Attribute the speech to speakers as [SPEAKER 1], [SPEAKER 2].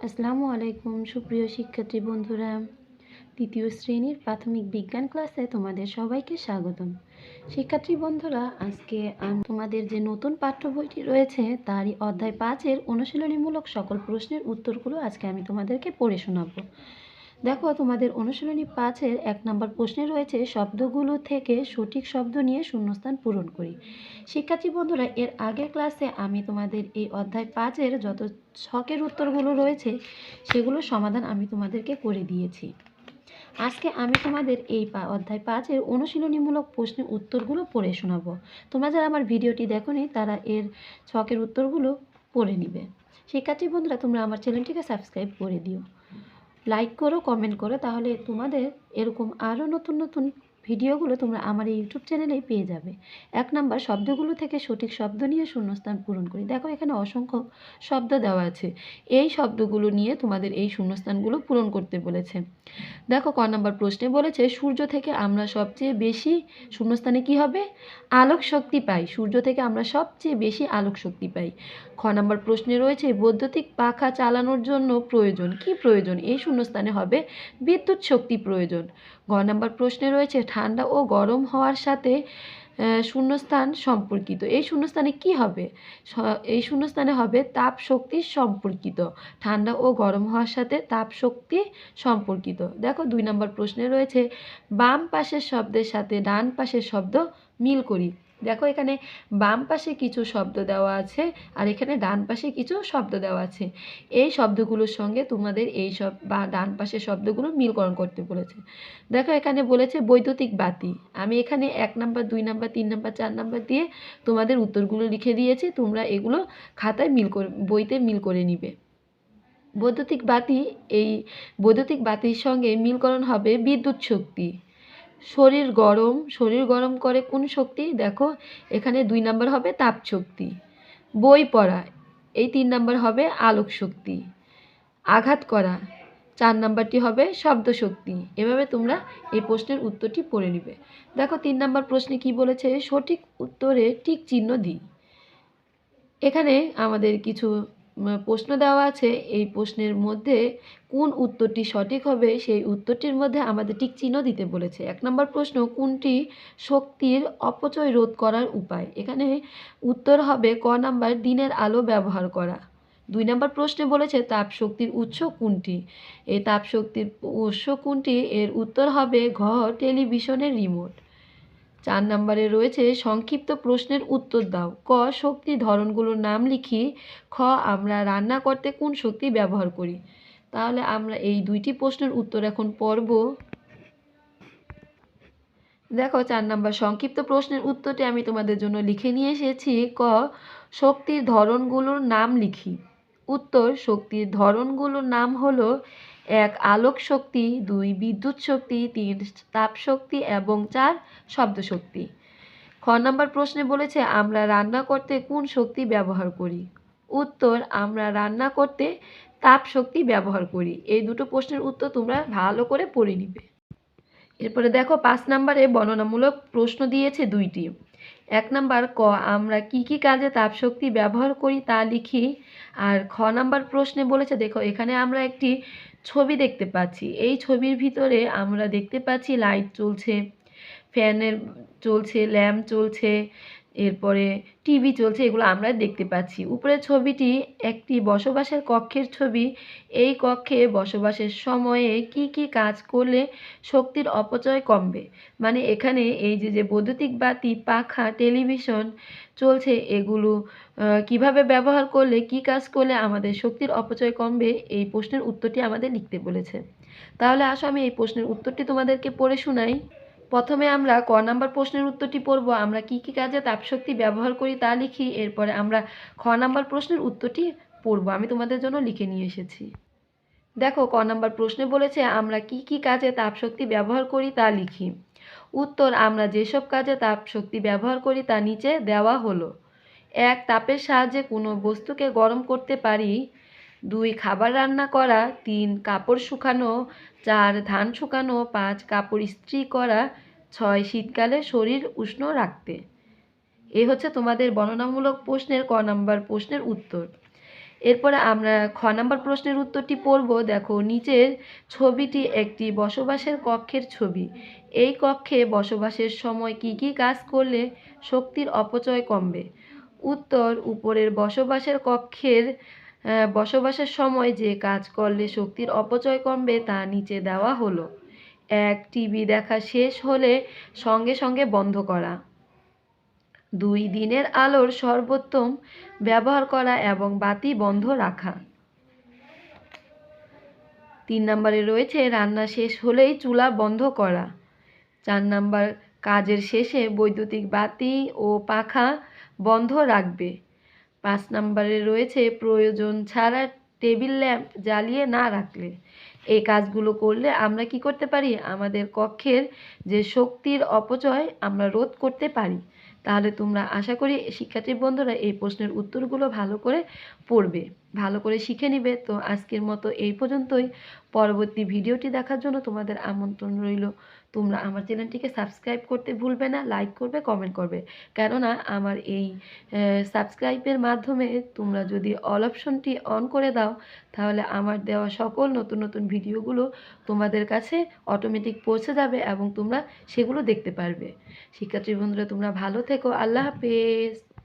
[SPEAKER 1] আসসালামু আলাইকুম, সুপ্রিয় শিক্ষার্থী বন্ধুরা। তৃতীয় শ্রেণির প্রাথমিক বিজ্ঞান ক্লাসে তোমাদের সবাইকে স্বাগতম। শিক্ষার্থী বন্ধুরা, আজকে তোমাদের যে নতুন পাঠ্য বইটি রয়েছে, তারই অধ্যায় পাঁচের অনুশীলনীমূলক সকল প্রশ্নের উত্তরগুলো আজকে আমি তোমাদেরকে পড়ে শোনাবো। দেখো, তোমাদের অনুশীলনী পাঁচের এক নম্বর প্রশ্নে রয়েছে, শব্দগুলো থেকে সঠিক শব্দ নিয়ে শূন্যস্থান পূরণ করি। শিক্ষার্থী বন্ধুরা, এর আগের ক্লাসে আমি তোমাদের এই অধ্যায় পাঁচের যত ছকের উত্তরগুলো রয়েছে, সেগুলোর সমাধান আমি তোমাদেরকে করে দিয়েছি। আজকে আমি তোমাদের এই অধ্যায় পাঁচের অনুশীলনীমূলক প্রশ্নের উত্তরগুলো পড়ে শোনাবো। তোমরা যারা আমার ভিডিওটি দেখোনি, তারা এর ছকের উত্তরগুলো পড়ে নিবে। শিক্ষার্থী বন্ধুরা, তোমরা আমার চ্যানেলটিকে সাবস্ক্রাইব করে দিও। লাইক করো কমেন্ট করো তাহলে তোমাদের এরকম আরও নতুন নতুন ভিডিওগুলো তোমরা আমার এই ইউটিউব চ্যানেলেই পেয়ে যাবে। এক নাম্বার, শব্দগুলো থেকে সঠিক শব্দ নিয়ে শূন্যস্থান পূরণ করি। দেখো, এখানে অসংখ্য শব্দ দেওয়া আছে। এই শব্দগুলো নিয়ে তোমাদের এই শূন্যস্থানগুলো পূরণ করতে বলেছে। দেখো, ক নাম্বার প্রশ্নে বলেছে, সূর্য থেকে আমরা সবচেয়ে বেশি শূন্যস্থানে কি হবে? আলোক শক্তি পাই। সূর্য থেকে আমরা সবচেয়ে বেশি আলোক শক্তি পাই। খ নাম্বার প্রশ্নে রয়েছে, বৈদ্যুতিক পাখা চালানোর জন্য প্রয়োজন। কি প্রয়োজন? এই শূন্যস্থানে হবে বিদ্যুৎ শক্তি প্রয়োজন। গ নাম্বার প্রশ্নে রয়েছে ঠান্ডা ও গরম হওয়ার সাথে শূন্যস্থান সম্পর্কিত। এই শূন্যস্থানে কি হবে? এই শূন্যস্থানে হবে তাপ শক্তি সম্পর্কিত। ঠান্ডা ও গরম হওয়ার সাথে তাপ শক্তি সম্পর্কিত। দেখো, দুই নম্বর প্রশ্নে রয়েছে, বাম পাশের শব্দের সাথে ডান পাশের শব্দ মিল করি। দেখো এখানে বাম পাশে কিছু শব্দ দেওয়া আছে আর এখানে ডান পাশে কিছু শব্দ দেওয়া আছে। এই শব্দগুলোর সঙ্গে তোমাদের এই সব বা ডান পাশের শব্দগুলো মিলকরণ করতে বলেছে। দেখো এখানে বলেছে বৈদ্যুতিক বাতি। আমি এখানে এক নাম্বার, দুই নাম্বার, তিন নাম্বার, চার নাম্বার দিয়ে তোমাদের উত্তরগুলো লিখে দিয়েছি। তোমরা এগুলো খাতায় মিল করে, বইতে মিল করে নিবে। বৈদ্যুতিক বাতি, এই বৈদ্যুতিক বাতির সঙ্গে মিলকরণ হবে বিদ্যুৎ শক্তি। শরীর গরম শরীর গরম করে কোন শক্তি? দেখো, এখানে দুই নাম্বার হবে তাপ শক্তি। বই পড়া, এই তিন নাম্বার হবে আলোক শক্তি। আঘাত করা, চার নাম্বারটি হবে শব্দ শক্তি। এভাবে তোমরা এই প্রশ্নের উত্তরটি পড়ে নিবে। দেখো, তিন নাম্বার প্রশ্নে কি বলেছে? সঠিক উত্তরে টিক চিহ্ন দিই। এখানে আমাদের কিছু প্রশ্ন দেওয়া আছে, এই প্রশ্নের মধ্যে কোন উত্তরটি সঠিক হবে, সেই উত্তরটির মধ্যে আমাদের ঠিক চিহ্ন দিতে বলেছে। এক নম্বর প্রশ্ন, কোনটি শক্তির অপচয় রোধ করার উপায়? এখানে উত্তর হবে ক নাম্বার, দিনের আলো ব্যবহার করা। দুই নম্বর প্রশ্নে বলেছে তাপ শক্তির উৎস কোনটি? এই তাপ শক্তির উৎস কোনটি? এর উত্তর হবে ঘ, টেলিভিশনের রিমোট। চার নম্বরে রয়েছে, সংক্ষিপ্ত প্রশ্নের উত্তর দাও। ক, শক্তি ধরনগুলোর নাম লিখি। খ, আমরা রান্না করতে কোন শক্তি ব্যবহার করি? তাহলে আমরা এই দুইটি প্রশ্নের উত্তর এখন পড়ব। দেখো, চার নম্বর, সংক্ষিপ্ত প্রশ্নের উত্তরটি আমি তোমাদের জন্য লিখে নিয়ে এসেছি। ক, শক্তির ধরনগুলোর নাম লিখি। উত্তর, শক্তির ধরনগুলোর নাম হলো এক আলোক শক্তি, দুই বিদ্যুৎ শক্তি, তিন তাপ শক্তি এবং চার শব্দ শক্তি। খ নম্বর প্রশ্নে বলেছে, আমরা রান্না করতে কোন শক্তি ব্যবহার করি? উত্তর, আমরা রান্না করতে তাপ শক্তি ব্যবহার করি। এই দুটো প্রশ্নের উত্তর তোমরা ভালো করে পড়ে নিবে। এরপরে দেখো, পাঁচ নম্বরে বর্ণনামূলক প্রশ্ন দিয়েছে দুইটি। এক নাম্বার ক, আমরা কি কি কাজে তাপশক্তি ব্যবহার করি তা লিখি। আর খ নাম্বার প্রশ্নে বলেছে, দেখো, এখানে আমরা একটি ছবি দেখতে পাচ্ছি। এই ছবির ভিতরে আমরা দেখতে পাচ্ছি লাইট চলছে ফ্যানের চলছে, ল্যাম্প চলছে এরপরে টিভি চলছে, এগুলো আমরা দেখতে পাচ্ছি। উপরের ছবিটি একটি বসবাসের কক্ষের ছবি। এই কক্ষে বসবাসের সময়ে কি কি কাজ করলে শক্তির অপচয় কমবে? মানে এখানে এই যে যে বৈদ্যুতিক বাতি, পাখা, টেলিভিশন চলছে, এগুলো কীভাবে ব্যবহার করলে, কি কাজ করলে আমাদের শক্তির অপচয় কমবে? এই প্রশ্নের উত্তরটি আমাদের লিখতে বলেছে। তাহলে আসো আমি এই প্রশ্নের উত্তরটি তোমাদেরকে পড়ে শোনাই। প্রথমে আমরা ক নাম্বার প্রশ্নের উত্তরটি পড়ব, আমরা কি কি কাজে তাপশক্তি ব্যবহার করি তা লিখি, এরপরে আমরা খ নাম্বার প্রশ্নের উত্তরটি পড়ব, আমি তোমাদের জন্য লিখে নিয়ে এসেছি। দেখো, ক নাম্বার প্রশ্নে বলেছে, আমরা কি কি কাজে তাপশক্তি ব্যবহার করি তা লিখি। উত্তর, আমরা যেসব কাজে তাপশক্তি ব্যবহার করি তা নিচে দেওয়া হলো। এক, তাপের সাহায্যে কোনো বস্তুকে গরম করতে পারি। দুই খাবার রান্না করা, তিন কাপড় শুকানো, চার ধান শুকানো, পাঁচ কাপড় ইস্ত্রি করা, ছয় শীতকালে শরীর উষ্ণ রাখতে। এ হচ্ছে তোমাদের বর্ণনামূলক প্রশ্নের ক নাম্বার প্রশ্নের উত্তর। এরপরে আমরা খ নাম্বার প্রশ্নের উত্তরটি পড়ব। দেখো, নিচের ছবিটি একটি বসবাসের কক্ষের ছবি। এই কক্ষে বসবাসের সময় কি কি কাজ করলে শক্তির অপচয় কমবে? উত্তর, উপরের বসবাসের কক্ষের বসবাসের সময় যে কাজ করলে শক্তির অপচয় কমবে তা নিচে দেওয়া হলো। এক টিভি দেখা শেষ হলে সঙ্গে সঙ্গে বন্ধ করা। দুই দিনের আলোর সর্বোত্তম ব্যবহার করা এবং বাতি বন্ধ রাখা। তিন নম্বরে রয়েছে রান্না শেষ হলেই চুলা বন্ধ করা। চার নাম্বার কাজের শেষে বৈদ্যুতিক বাতি ও পাখা বন্ধ রাখবে। পাঁচ নম্বরে রয়েছে প্রয়োজন ছাড়া টেবিল ল্যাম্প জ্বালিয়ে না রাখলে। এই কাজগুলো করলে আমরা কি করতে পারি? আমাদের কক্ষের যে শক্তির অপচয় আমরা রোধ করতে পারি। তাহলে তোমরা আশা করি শিক্ষার্থী বন্ধুরা এই প্রশ্নের উত্তরগুলো ভালো করে পড়বে। ভালো করে শিখে নিবে। তো আজকের মতো এই পর্যন্তই। পরবর্তী ভিডিওটি দেখার জন্য তোমাদের আমন্ত্রণ রইল। তোমরা আমার চ্যানেলটিকে সাবস্ক্রাইব করতে ভুলবে না, লাইক করবে, কমেন্ট করবে। কেননা আমার এই সাবস্ক্রাইবের মাধ্যমে তোমরা যদি অল অপশনটি অন করে দাও, তাহলে আমার দেওয়া সকল নতুন নতুন ভিডিওগুলো তোমাদের কাছে অটোমেটিক পৌঁছে যাবে এবং তোমরা সেগুলো দেখতে পারবে। শিক্ষার্থী বন্ধুরা, তোমরা ভালো থেকো। আল্লাহ হাফেজ।